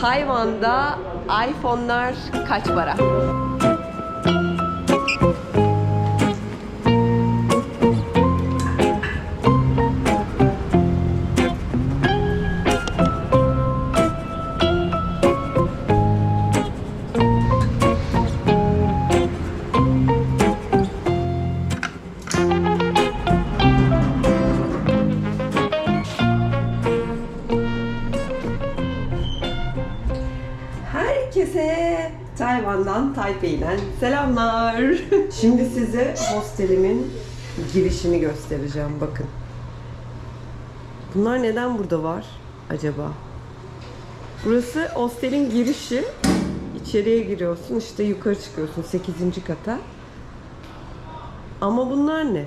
Tayvan'da iPhone'lar kaç para? Herkese Tayvan'dan, Taipei'den selamlar. Şimdi size hostelimin girişini göstereceğim. Bakın. Bunlar neden burada var acaba? Burası hostelin girişi. İçeriye giriyorsun, işte yukarı çıkıyorsun 8. kata. Ama bunlar ne?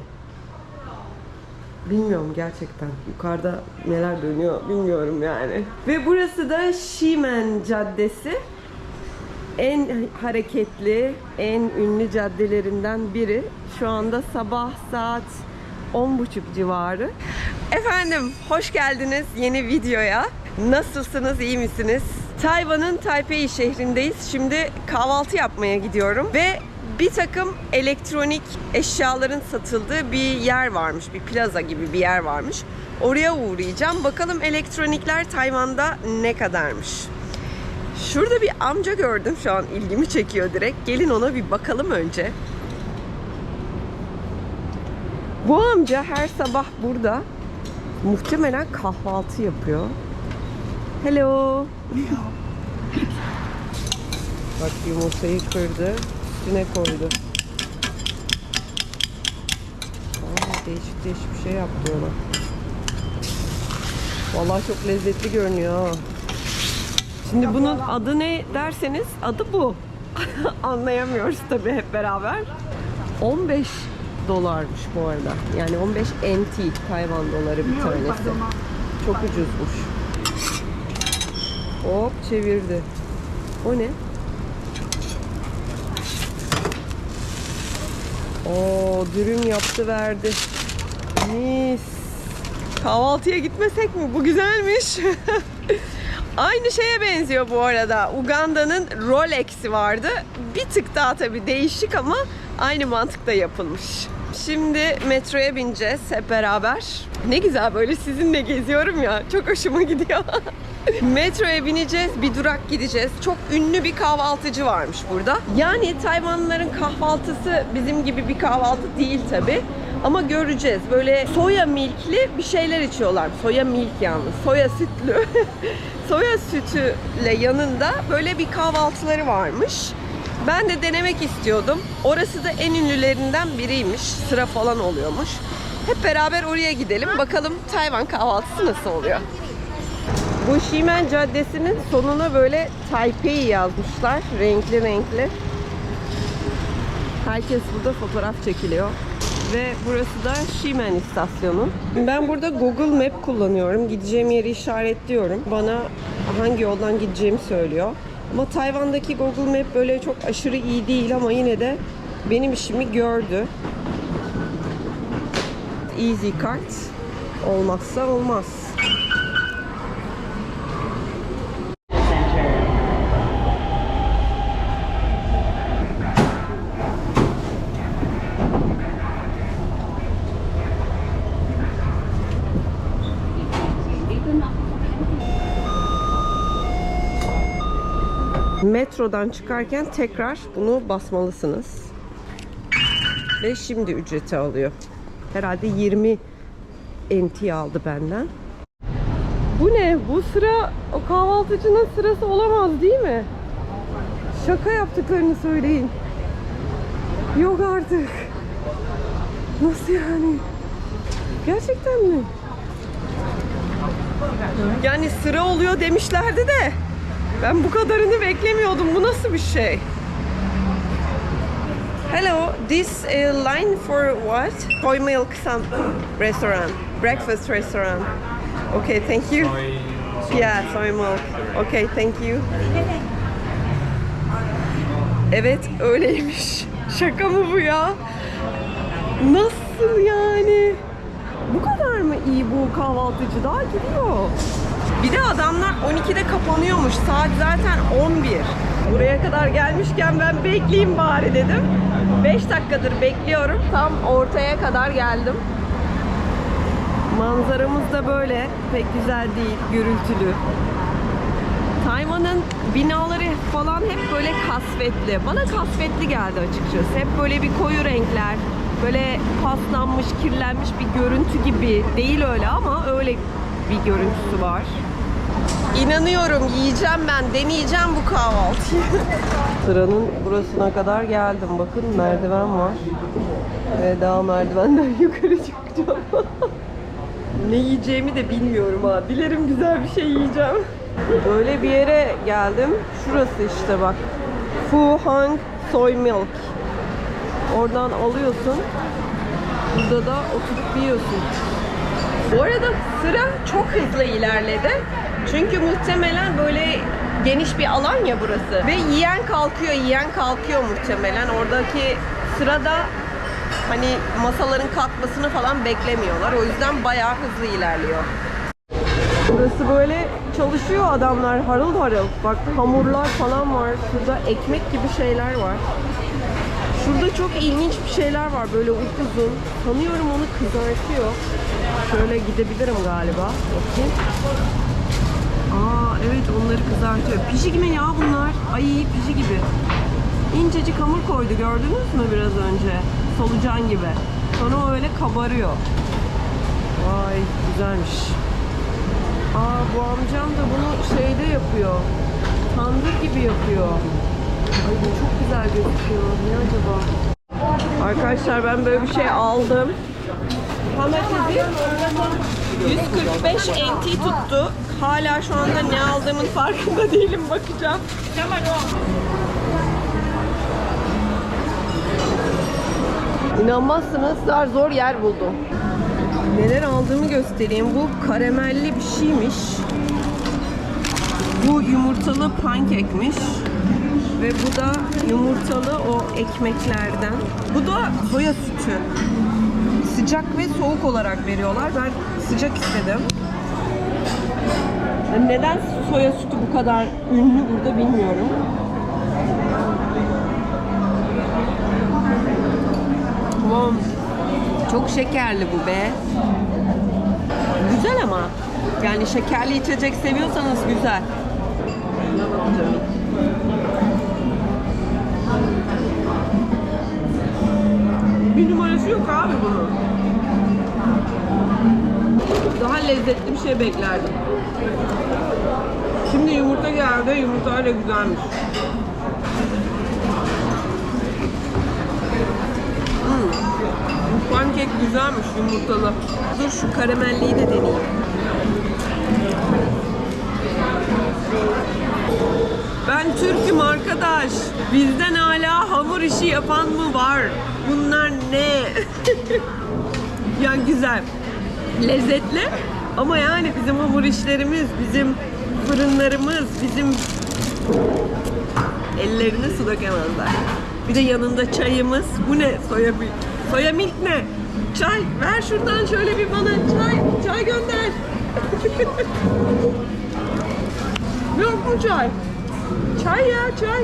Bilmiyorum gerçekten. Yukarıda neler dönüyor bilmiyorum yani. Ve burası da Ximen Caddesi. En hareketli, en ünlü caddelerinden biri. Şu anda sabah saat 10.30 civarı. Efendim, hoş geldiniz yeni videoya. Nasılsınız, iyi misiniz? Tayvan'ın Taipei şehrindeyiz. Şimdi kahvaltı yapmaya gidiyorum ve bir takım elektronik eşyaların satıldığı bir yer varmış. Bir plaza gibi bir yer varmış. Oraya uğrayacağım. Bakalım elektronikler Tayvan'da ne kadarmış. Şurada bir amca gördüm şu an ilgimi çekiyor direkt. Gelin ona bir bakalım önce. Bu amca her sabah burada muhtemelen kahvaltı yapıyor. Hello. Bak yumurtayı kırdı, üstüne koydu. Değişik değişik bir şey yaptı ona. Vallahi çok lezzetli görünüyor. ha. Şimdi bunun adı ne derseniz adı bu. Anlayamıyoruz tabii hep beraber. 15 dolarmış bu arada. Yani 15 NT Tayvan doları bir tanesi. Çok ucuzmuş. Hop çevirdi. O ne? Oo dürüm yaptı verdi. Mis. Kahvaltıya gitmesek mi? Bu güzelmiş. Aynı şeye benziyor bu arada. Uganda'nın Rolex'i vardı. Bir tık daha tabii değişik ama aynı mantıkta yapılmış. Şimdi metroya bineceğiz hep beraber. Ne güzel böyle sizinle geziyorum ya. Çok hoşuma gidiyor. Metroya bineceğiz, bir durak gideceğiz. Çok ünlü bir kahvaltıcı varmış burada. Yani Tayvanlıların kahvaltısı bizim gibi bir kahvaltı değil tabi. Ama göreceğiz. Böyle soya milkli bir şeyler içiyorlar. Soya milk yalnız. Soya sütlü. soya sütüyle yanında böyle bir kahvaltıları varmış. Ben de denemek istiyordum. Orası da en ünlülerinden biriymiş. Sıra falan oluyormuş. Hep beraber oraya gidelim. Bakalım Tayvan kahvaltısı nasıl oluyor. Bu Ximen Caddesi'nin sonuna böyle Taipei yazmışlar. Renkli renkli. Herkes burada fotoğraf çekiliyor. Ve burası da Ximen istasyonu. Ben burada Google Map kullanıyorum. Gideceğim yeri işaretliyorum. Bana hangi yoldan gideceğimi söylüyor. Ama Tayvan'daki Google Map böyle çok aşırı iyi değil ama yine de benim işimi gördü. Easy Card olmazsa olmaz. Metrodan çıkarken tekrar bunu basmalısınız. Ve şimdi ücreti alıyor. Herhalde 20 NT aldı benden. Bu ne? Bu sıra o kahvaltıcının sırası olamaz değil mi? Şaka yaptıklarını söyleyin. Yok artık. Nasıl yani? Gerçekten mi? Yani sıra oluyor demişlerdi de ben bu kadarını beklemiyordum. Bu nasıl bir şey? Hello, this uh, line for what? Soy milk some restaurant, breakfast restaurant. Okay, thank you. Yeah, soy milk. Okay, thank you. Evet, öyleymiş. Şaka mı bu ya? Nasıl yani? Bu kadar mı iyi bu kahvaltıcı? Daha gidiyor. Bir de adamlar 12'de kapanıyormuş. Saat zaten 11. Buraya kadar gelmişken ben bekleyeyim bari dedim. 5 dakikadır bekliyorum. Tam ortaya kadar geldim. Manzaramız da böyle. Pek güzel değil, gürültülü. Tayvan'ın binaları falan hep böyle kasvetli. Bana kasvetli geldi açıkçası. Hep böyle bir koyu renkler, böyle paslanmış, kirlenmiş bir görüntü gibi. Değil öyle ama öyle bir görüntüsü var. İnanıyorum yiyeceğim ben, deneyeceğim bu kahvaltıyı. Sıranın burasına kadar geldim. Bakın merdiven var. Ve daha merdivenden yukarı çıkacağım. ne yiyeceğimi de bilmiyorum ha. Dilerim güzel bir şey yiyeceğim. Böyle bir yere geldim. Şurası işte bak. Fu Hang Soy Milk. Oradan alıyorsun. Burada da oturup yiyorsun. Bu arada sıra çok hızlı ilerledi. Çünkü muhtemelen böyle geniş bir alan ya burası. Ve yiyen kalkıyor, yiyen kalkıyor muhtemelen. Oradaki sırada hani masaların kalkmasını falan beklemiyorlar. O yüzden bayağı hızlı ilerliyor. Burası böyle çalışıyor adamlar harıl harıl. Bak hamurlar falan var. Şurada ekmek gibi şeyler var. Şurada çok ilginç bir şeyler var böyle upuzun. Sanıyorum onu kızartıyor. Şöyle gidebilirim galiba. Bakayım. Aa evet onları kızartıyor. Pişi gibi ya bunlar. Ay pişi gibi. İncecik hamur koydu gördünüz mü biraz önce? Solucan gibi. Sonra o öyle kabarıyor. Vay güzelmiş. Aa bu amcam da bunu şeyde yapıyor. Tandır gibi yapıyor. Ay bu çok güzel gözüküyor. Ne acaba? Arkadaşlar ben böyle bir şey aldım. İt? 145 NT tuttu. Hala şu anda ne aldığımın farkında değilim. Bakacağım. İnanmazsınız zar zor yer buldum. Neler aldığımı göstereyim. Bu karamelli bir şeymiş. Bu yumurtalı pankekmiş. Ve bu da yumurtalı o ekmeklerden. Bu da soya sütü. Sıcak ve soğuk olarak veriyorlar. Ben sıcak istedim. Neden soya sütü bu kadar ünlü burada bilmiyorum. Tamam. Çok şekerli bu be. Güzel ama. Yani şekerli içecek seviyorsanız güzel. Bir numarası yok abi bunun. Lezzetli bir şey beklerdim. Şimdi yumurta geldi. Yumurta da güzelmiş. Hmm. Bu pankek güzelmiş yumurtalı. Dur şu karamelliyi de deneyeyim. Ben Türk'üm arkadaş. Bizden hala hamur işi yapan mı var? Bunlar ne? yani güzel. Lezzetli. Ama yani bizim hamur işlerimiz, bizim fırınlarımız, bizim ellerine su dökemezler. Bir de yanında çayımız. Bu ne? Soya milk. Soya milk ne? Çay. Ver şuradan şöyle bir bana çay. Çay gönder. Yok mu çay? Çay ya çay.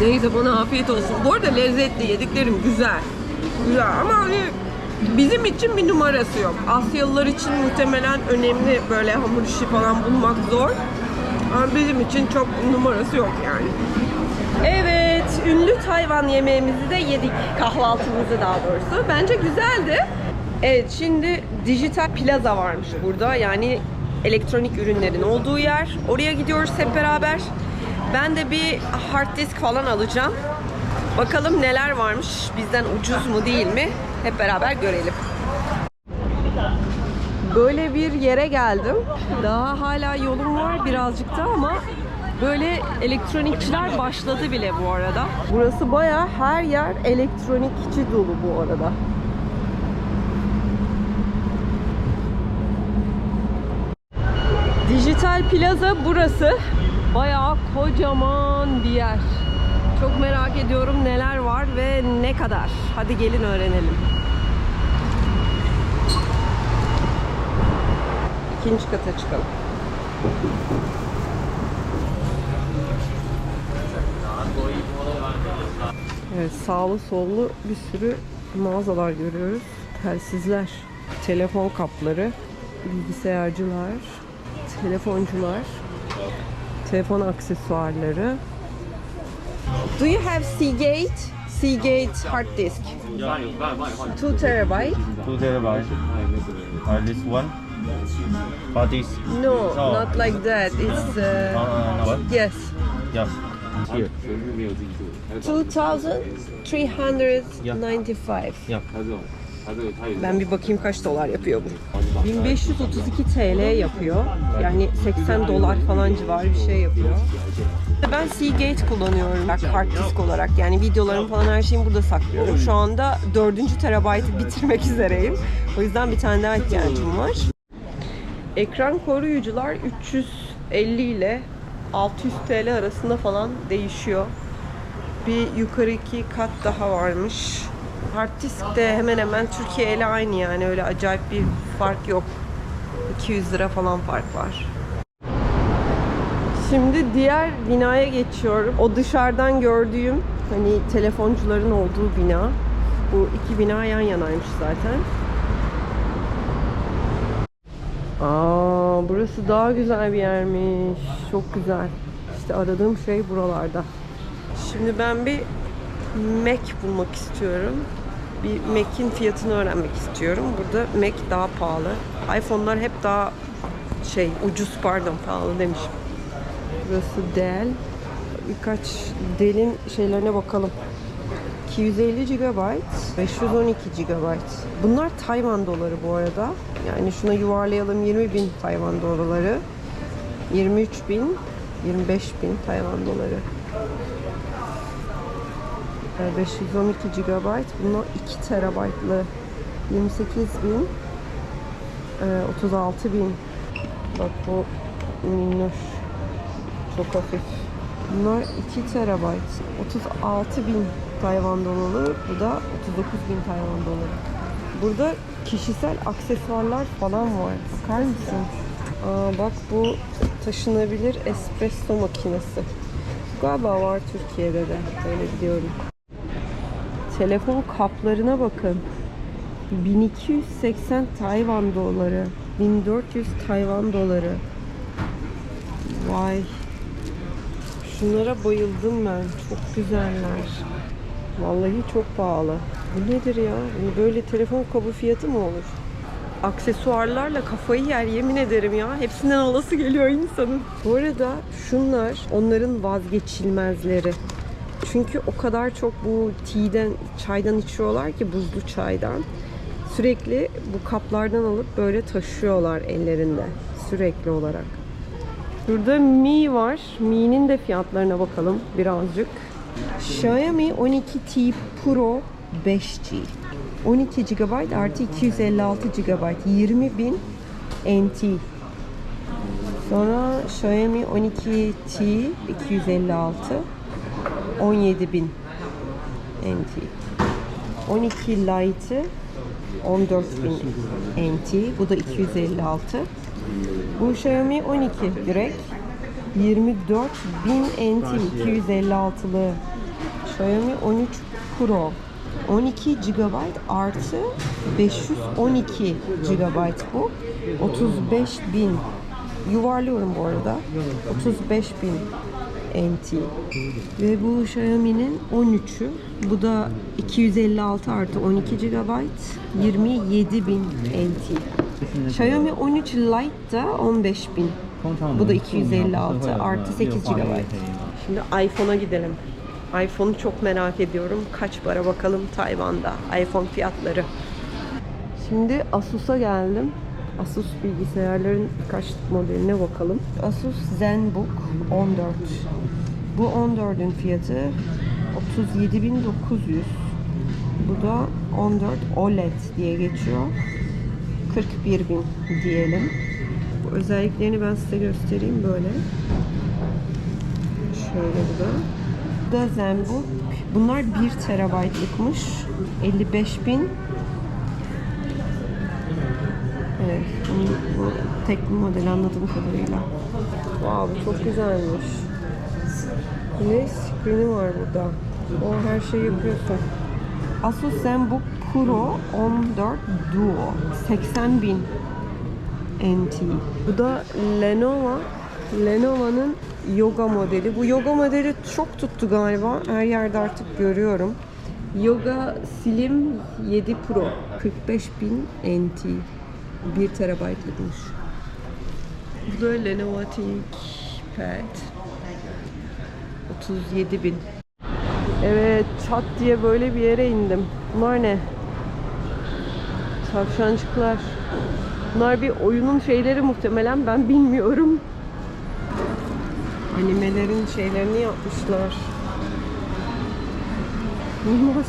Neyse bana afiyet olsun. Bu arada lezzetli yediklerim güzel. Güzel ama hani bizim için bir numarası yok. Asyalılar için muhtemelen önemli böyle hamur işi falan bulmak zor. Ama bizim için çok numarası yok yani. Evet, ünlü Tayvan yemeğimizi de yedik. Kahvaltımızı daha doğrusu. Bence güzeldi. Evet, şimdi dijital plaza varmış burada. Yani elektronik ürünlerin olduğu yer. Oraya gidiyoruz hep beraber. Ben de bir hard disk falan alacağım. Bakalım neler varmış. Bizden ucuz mu değil mi? Hep beraber görelim. Böyle bir yere geldim. Daha hala yolum var birazcık da ama böyle elektronikçiler başladı bile bu arada. Burası baya her yer elektronikçi dolu bu arada. Dijital Plaza burası. Bayağı kocaman bir yer. Çok merak ediyorum neler var ve ne kadar. Hadi gelin öğrenelim. İkinci kata çıkalım. Evet, sağlı sollu bir sürü mağazalar görüyoruz. Telsizler, telefon kapları, bilgisayarcılar, telefoncular, telefon aksesuarları. Do you have Seagate? Seagate hard disk. 2 terabyte? Two terabyte. Uh, this one. For this. No, No. not like that. It's Uh, uh, what? yes. Yeah. Here. 2395. Yeah. Ben bir bakayım kaç dolar yapıyor bu. 1532 TL yapıyor. Yani 80 dolar falan civarı bir şey yapıyor. Ben Seagate kullanıyorum bak hard disk olarak. Yani videolarımı falan her şeyimi burada saklıyorum. Şu anda 4. terabaytı bitirmek üzereyim. O yüzden bir tane daha ihtiyacım var. Ekran koruyucular 350 ile 600 TL arasında falan değişiyor. Bir yukarı iki kat daha varmış. Hard disk de hemen hemen Türkiye ile aynı yani öyle acayip bir fark yok. 200 lira falan fark var. Şimdi diğer binaya geçiyorum. O dışarıdan gördüğüm hani telefoncuların olduğu bina. Bu iki bina yan yanaymış zaten. Aa, burası daha güzel bir yermiş. Çok güzel. İşte aradığım şey buralarda. Şimdi ben bir Mac bulmak istiyorum. Bir Mac'in fiyatını öğrenmek istiyorum. Burada Mac daha pahalı. iPhone'lar hep daha şey ucuz pardon pahalı demişim. Burası Dell. Birkaç Dell'in şeylerine bakalım. 250 GB, 512 GB. Bunlar Tayvan doları bu arada. Yani şuna yuvarlayalım 20 bin Tayvan doları. 23 bin, 25 bin Tayvan doları. Ee, 512 GB. Bunlar 2 terabaytlı. 28 bin. Ee, 36 bin. Bak bu minnoş. Çok hafif. Bunlar 2 terabayt. 36 bin Tayvan doları. Bu da 39 bin Tayvan doları. Burada kişisel aksesuarlar falan var. Bakar mısın? Aa, bak bu taşınabilir espresso makinesi. Galiba var Türkiye'de de. Öyle biliyorum. Telefon kaplarına bakın. 1280 Tayvan doları. 1400 Tayvan doları. Vay. Şunlara bayıldım ben. Çok güzeller. Vallahi çok pahalı. Bu nedir ya? Böyle telefon kabı fiyatı mı olur? Aksesuarlarla kafayı yer yemin ederim ya. Hepsinden alası geliyor insanın. Bu arada şunlar onların vazgeçilmezleri. Çünkü o kadar çok bu tea'den, çaydan içiyorlar ki buzlu çaydan. Sürekli bu kaplardan alıp böyle taşıyorlar ellerinde. Sürekli olarak. Burada Mi var. Mi'nin de fiyatlarına bakalım birazcık. Xiaomi 12T Pro 5G. 12 GB artı 256 GB. 20.000 NT. Sonra Xiaomi 12T 256 17.000 NT. 12 Lite'ı 14.000 NT. Bu da 256. Bu Xiaomi 12 direkt 24.000 NT 256'lı Xiaomi 13 Pro 12 GB artı 512 GB bu. 35.000 yuvarlıyorum bu arada. 35.000 NT ve bu Xiaomi'nin 13'ü bu da 256 artı 12 GB 27.000 NT Xiaomi 13 Lite da 15.000 bu da 256 artı 8 GB. Şimdi iPhone'a gidelim. iPhone'u çok merak ediyorum. Kaç para bakalım Tayvan'da iPhone fiyatları. Şimdi Asus'a geldim. Asus bilgisayarların birkaç modeline bakalım. Asus ZenBook 14. Bu 14'ün fiyatı 37.900. Bu da 14 OLED diye geçiyor. 41 bin diyelim. Bu özelliklerini ben size göstereyim böyle. Şöyle bu da. Bu da ZenBook. Bunlar 1 terabaytlıkmış. 55 bin Evet, bu, tek bir model anladığım kadarıyla. Wow, bu çok güzelmiş. Ne screen'i var burada. O her şeyi yapıyorsun. Asus ZenBook Pro 14 Duo 80 bin NT. Bu da Lenovo. Lenovo'nun yoga modeli. Bu yoga modeli çok tuttu galiba. Her yerde artık görüyorum. Yoga Slim 7 Pro 45 bin NT. 1 terabaytlıkmış. Bu da Lenovo ThinkPad 37 bin. Evet, çat diye böyle bir yere indim. Bunlar ne? Tavşancıklar. Bunlar bir oyunun şeyleri muhtemelen ben bilmiyorum. Animelerin şeylerini yapmışlar. Bunlar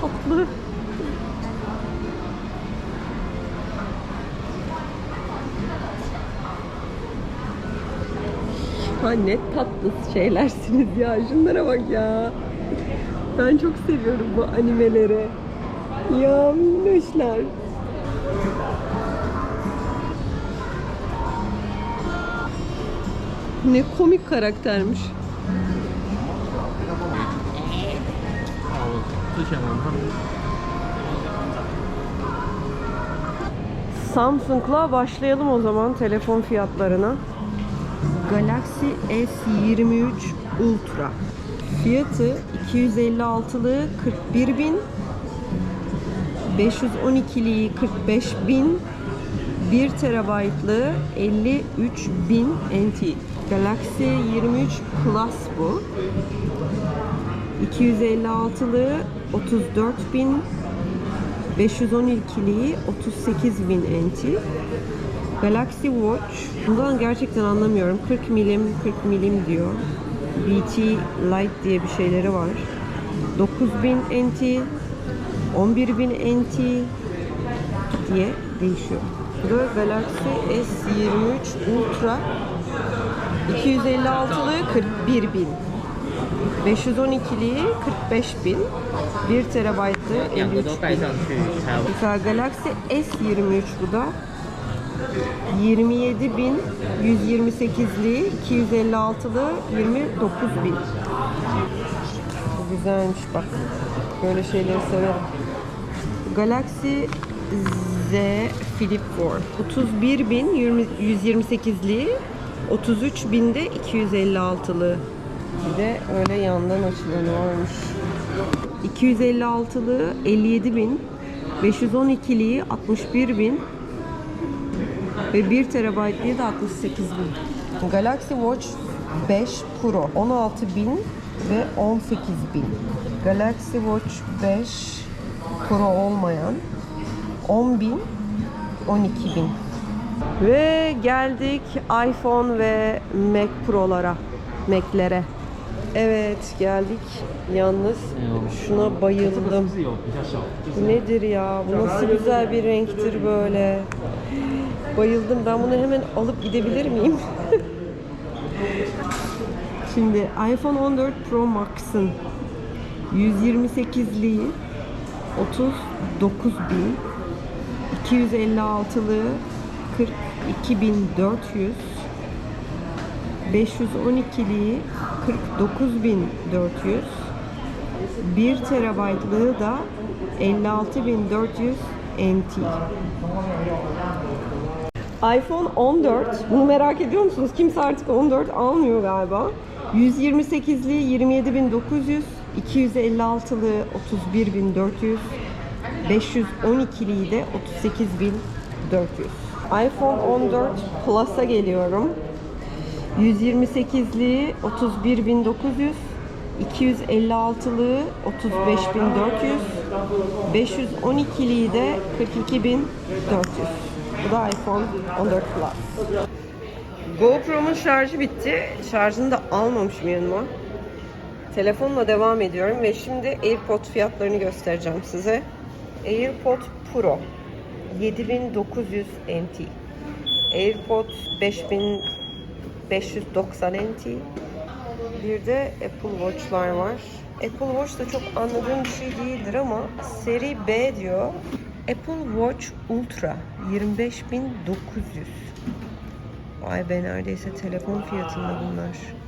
tatlı. Ha ne tatlı şeylersiniz ya. Şunlara bak ya. Ben çok seviyorum bu animeleri. Ya minnoşlar. Ne komik karaktermiş. Samsung'la başlayalım o zaman telefon fiyatlarına. Galaxy S23 Ultra. Fiyatı 256'lı 41 bin, 512'liği 45 bin, 1 terabaytlı 53 bin NT. Galaxy 23 Plus bu. 256'lığı 34 bin, 512'liği 38 bin NT. Galaxy Watch. Bundan gerçekten anlamıyorum. 40 milim 40 milim diyor. BT Lite diye bir şeyleri var. 9000 NT, 11000 NT diye değişiyor. Bu Galaxy S23 Ultra 256'lı 41 bin. 512'liyi 45 bin. 1 terabaytlı 53 bin. Güzel Galaxy S23 bu da. 27 bin 128'li 256'lı 29 bin. Güzelmiş bak. Böyle şeyleri severim. Galaxy Z Flip 4. 31 bin 128'li 33 binde 256'lı. Bir de öyle yandan açılanı varmış. 256'lı 57 bin 512'liği 61 bin ve 1 terabaytlığı da 68 bin. Galaxy Watch 5 Pro 16 bin ve 18 bin. Galaxy Watch 5 Pro olmayan 10 bin 12 bin. Ve geldik iPhone ve Mac Pro'lara, Mac'lere. Evet geldik. Yalnız şuna bayıldım. Nedir ya? Bu nasıl güzel bir renktir böyle. Bayıldım. Ben bunu hemen alıp gidebilir miyim? Şimdi iPhone 14 Pro Max'ın 128'liği 39 bin 256'lığı 42.400 512'liği 49.400 1 terabaytlığı da 56.400 NT. iPhone 14. Bunu merak ediyor musunuz? Kimse artık 14 almıyor galiba. 128'li 27.900, 256'lı 31.400, 512'liyi de 38.400. iPhone 14 Plus'a geliyorum. 128'li 31.900, 256'lığı 35.400, 512'liyi de 42.400. Bu da iPhone 14 Plus. GoPro'mun şarjı bitti. Şarjını da almamışım yanıma. Telefonla devam ediyorum ve şimdi AirPod fiyatlarını göstereceğim size. AirPod Pro 7900 NT. AirPod 5590 NT. Bir de Apple Watch'lar var. Apple Watch da çok anladığım bir şey değildir ama seri B diyor. Apple Watch Ultra 25.900. Vay be neredeyse telefon fiyatında bunlar.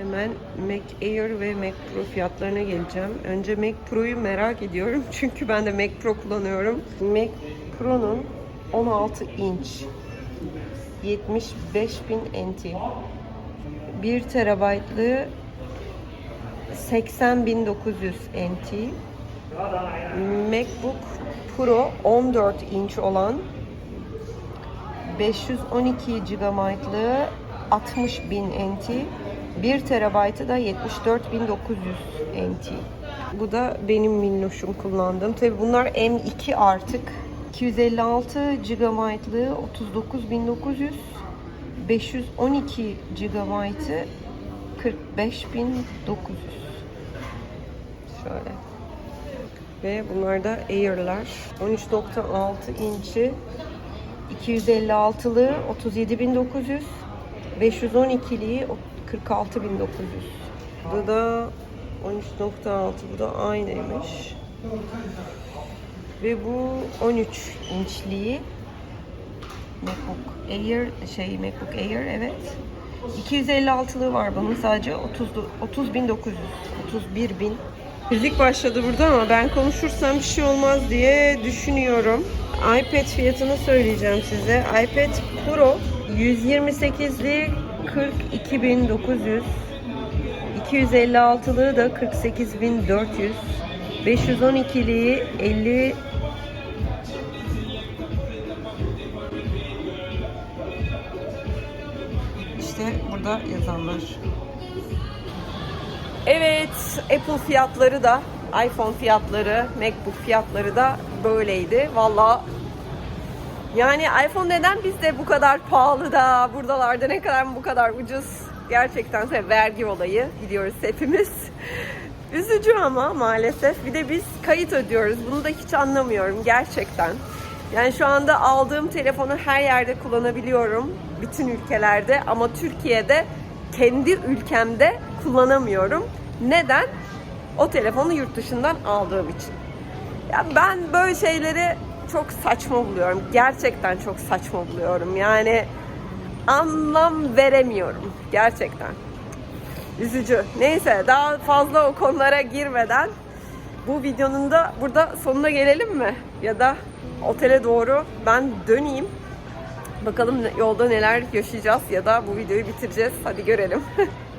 Hemen Mac Air ve Mac Pro fiyatlarına geleceğim. Önce Mac Pro'yu merak ediyorum. Çünkü ben de Mac Pro kullanıyorum. Mac Pro'nun 16 inç 75.000 NT 1 terabaytlı 80.900 NT MacBook Pro 14 inç olan 512 GB'lı 60.000 NT 1 terabaytı da 74.900 NT. Bu da benim minnoşum kullandığım. Tabi bunlar M2 artık. 256 GB'lı 39.900 512 GB'ı 45.900 Şöyle. Ve bunlar da Air'lar. 13.6 inçi 256'lı 37.900 512'liği 46.900 Bu da 13.6 bu da aynıymış. Ve bu 13 inçliği MacBook Air şey MacBook Air evet. 256'lığı var bunun sadece 30 30.900 31.000 Müzik başladı burada ama ben konuşursam bir şey olmaz diye düşünüyorum. iPad fiyatını söyleyeceğim size. iPad Pro 128'li 42.900 256'lığı da 48.400 512'liği 50 İşte burada yazanlar. Evet, Apple fiyatları da, iPhone fiyatları, MacBook fiyatları da böyleydi. Valla yani iPhone neden bizde bu kadar pahalı da buralarda ne kadar bu kadar ucuz? Gerçekten tabii vergi olayı gidiyoruz hepimiz. Üzücü ama maalesef. Bir de biz kayıt ödüyoruz. Bunu da hiç anlamıyorum gerçekten. Yani şu anda aldığım telefonu her yerde kullanabiliyorum. Bütün ülkelerde ama Türkiye'de kendi ülkemde kullanamıyorum. Neden? O telefonu yurt dışından aldığım için. Ya ben böyle şeyleri çok saçma buluyorum. Gerçekten çok saçma buluyorum. Yani anlam veremiyorum. Gerçekten. Üzücü. Neyse daha fazla o konulara girmeden bu videonun da burada sonuna gelelim mi? Ya da otele doğru ben döneyim. Bakalım yolda neler yaşayacağız ya da bu videoyu bitireceğiz. Hadi görelim.